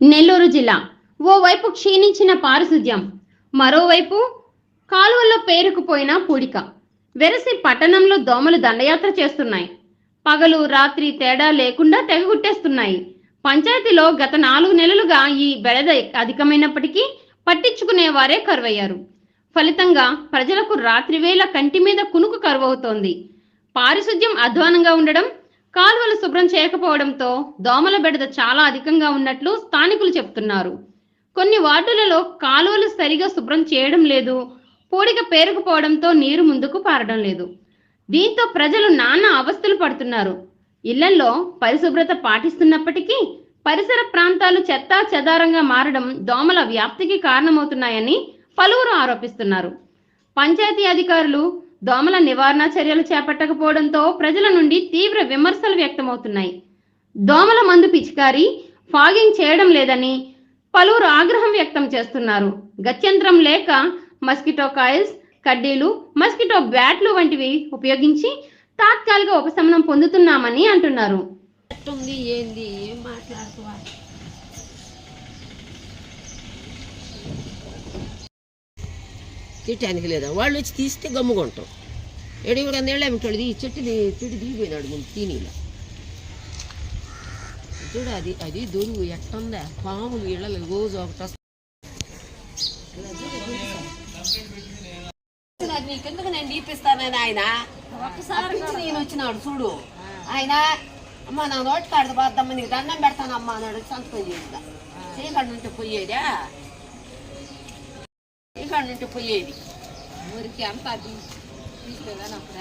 నెల్లూరు జిల్లా. ఓవైపు క్షీణించిన పారిశుధ్యం మరోవైపు కాలువల్లో పేరుకుపోయిన పూడిక. వెరసి పట్టణంలో దోమలు దండయాత్ర చేస్తున్నాయి. పగలు రాత్రి తేడా లేకుండా తెగగుట్టేస్తున్నాయి. పంచాయతీలో గత నాలుగు నెలలుగా ఈ బెడద అధికమైనప్పటికీ పట్టించుకునేవారే కరువయ్యారు. ఫలితంగా ప్రజలకు రాత్రివేళ కంటి మీద కునుకు కరువవుతోంది. పారిశుధ్యం అధ్వానంగా ఉండడం కాలువలు శుభ్రం చేయకపోవడంతో దోమల బెడద చాలా అధికంగా ఉన్నట్లు స్థానికులు చెప్తున్నారు. కొన్ని వార్డులలో కాలువలు సరిగా శుభ్రం చేయడం లేదు పూడిక పేరుకుపోవడంతో నీరు ముందుకు పారడం లేదు. దీంతో ప్రజలు నానా అవస్థలు పడుతున్నారు. ఇళ్ళలో పరిశుభ్రత పాటిస్తున్నప్పటికీ పరిసర ప్రాంతాలు చెత్తా చెదారంగా మారడం దోమల వ్యాప్తికి కారణమవుతున్నాయని పలువురు ఆరోపిస్తున్నారు. పంచాయతీ అధికారులు దోమల నివారణ చర్యలు చేపట్టకపోవడంతో ప్రజల నుండి తీవ్ర విమర్శలు వ్యక్తమవుతున్నాయి. దోమల మందు పిచికారి ఫాగింగ్ చేయడం లేదని పలువురు ఆగ్రహం వ్యక్తం చేస్తున్నారు. గత్యంతరం లేక మస్కిటో కాయిల్స్ కడ్డీలు మస్కిటో బ్యాట్లు వంటివి ఉపయోగించి తాత్కాలిక ఉపశమనం పొందుతున్నామని అంటున్నారు. ఏంది ఏం మాట్లాడుతువా తిట్టానికి లేదా? వాళ్ళు వచ్చి తీస్తే గమ్ముకుంటాం. ఏడు నీళ్ళు ఏమిటోడు ఈ చెట్టు దీ- చెట్టు దిగిపోయినాడు ముందు తీనీలో. చూడు అది అది దొరుగు ఎట్టుందా? పాములు ఇళ్ళలో రోజు ఒకటి నీకెందుకు నేను తీపిస్తానని ఆయన? ఒక్కసారి నేను వచ్చినాడు చూడు. ఆయన అమ్మ నా నోటి కాడదు పోద్దమ్మ నీకు దండం పెడతానమ్మా అన్నాడు సంతకం చేస్తా. నుండి పోయేదా? శ్రీకాడ నుండి పోయేది ఊరికి అంతా తీసుకెళ్ళాను అప్పుడు